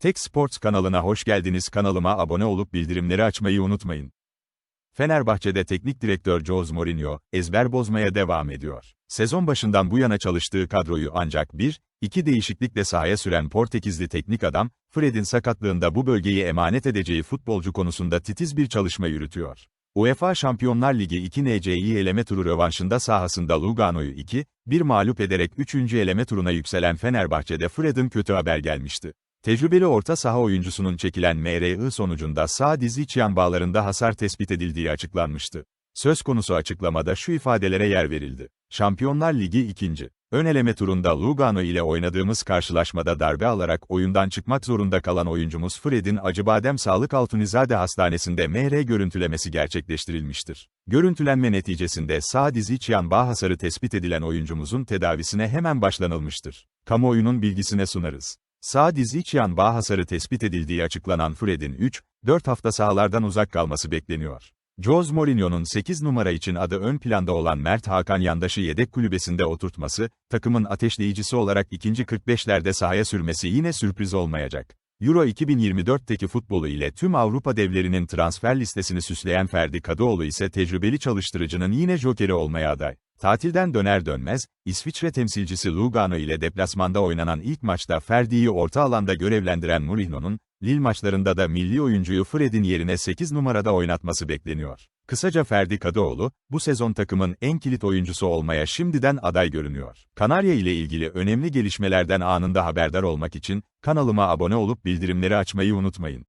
Tek Sports kanalına hoş geldiniz. Kanalıma abone olup bildirimleri açmayı unutmayın. Fenerbahçe'de teknik direktör Jose Mourinho, ezber bozmaya devam ediyor. Sezon başından bu yana çalıştığı kadroyu ancak bir, iki değişiklikle sahaya süren Portekizli teknik adam, Fred'in sakatlığında bu bölgeyi emanet edeceği futbolcu konusunda titiz bir çalışma yürütüyor. UEFA Şampiyonlar Ligi 2 NCI eleme turu rövanşında sahasında Lugano'yu 2, 1 mağlup ederek 3. eleme turuna yükselen Fenerbahçe'de Fred'in kötü haber gelmişti. Tecrübeli orta saha oyuncusunun çekilen MRI sonucunda sağ diz iç yan bağlarında hasar tespit edildiği açıklanmıştı. Söz konusu açıklamada şu ifadelere yer verildi. Şampiyonlar Ligi 2. Ön eleme turunda Lugano ile oynadığımız karşılaşmada darbe alarak oyundan çıkmak zorunda kalan oyuncumuz Fred'in Acıbadem Sağlık Altunizade Hastanesi'nde MR görüntülemesi gerçekleştirilmiştir. Görüntülenme neticesinde sağ diz iç yan bağ hasarı tespit edilen oyuncumuzun tedavisine hemen başlanılmıştır. Kamuoyunun bilgisine sunarız. Sağ diz iç yan bağ hasarı tespit edildiği açıklanan Fred'in 3, 4 hafta sahalardan uzak kalması bekleniyor. Jose Mourinho'nun 8 numara için adı ön planda olan Mert Hakan Yandaş'ı yedek kulübesinde oturtması, takımın ateşleyicisi olarak ikinci 45'lerde sahaya sürmesi yine sürpriz olmayacak. Euro 2024'teki futbolu ile tüm Avrupa devlerinin transfer listesini süsleyen Ferdi Kadıoğlu ise tecrübeli çalıştırıcının yine jokeri olmaya aday. Tatilden döner dönmez, İsviçre temsilcisi Lugano ile deplasmanda oynanan ilk maçta Ferdi'yi orta alanda görevlendiren Mourinho'nun, Lille maçlarında da milli oyuncuyu Fred'in yerine 8 numarada oynatması bekleniyor. Kısaca Ferdi Kadıoğlu, bu sezon takımın en kilit oyuncusu olmaya şimdiden aday görünüyor. Kanarya ile ilgili önemli gelişmelerden anında haberdar olmak için, kanalıma abone olup bildirimleri açmayı unutmayın.